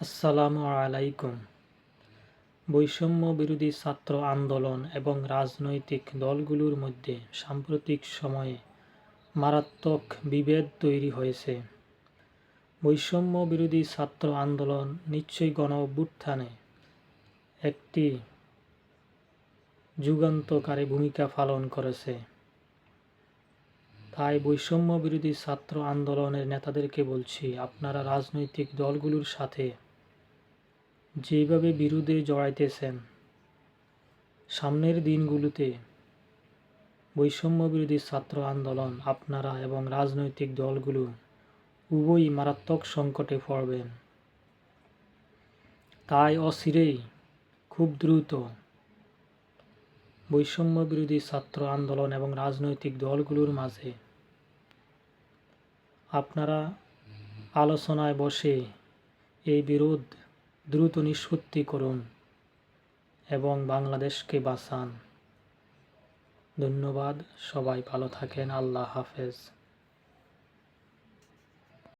আসসালামু আলাইকুম। বৈষম্য বিরোধী ছাত্র আন্দোলন এবং রাজনৈতিক দলগুলোর মধ্যে সাম্প্রতিক সময়ে মারাত্মক বিভেদ তৈরি হয়েছে। বৈষম্য বিরোধী ছাত্র আন্দোলন নিশ্চয়ই গণ অভ্যুত্থানে একটি যুগান্তকারী ভূমিকা পালন করেছে। তাই বৈষম্য বিরোধী ছাত্র আন্দোলনের নেতাদেরকে বলছি, আপনারা রাজনৈতিক দলগুলোর সাথে যেভাবে বিরোধে জড়াইতেছেন, সামনের দিনগুলোতে বৈষম্য বিরোধী ছাত্র আন্দোলন আপনারা এবং রাজনৈতিক দলগুলো উভয়ই মারাত্মক সংকটে পড়বেন। তাই অচিরেই খুব দ্রুত বৈষম্য বিরোধী ছাত্র আন্দোলন এবং রাজনৈতিক দলগুলোর মাঝে আপনারা আলোচনায় বসে এই বিরোধ দ্রুত নিষ্পত্তি করুন এবং বাংলাদেশকে বাঁচান। ধন্যবাদ, সবাই ভালো থাকেন, আল্লাহ হাফেজ।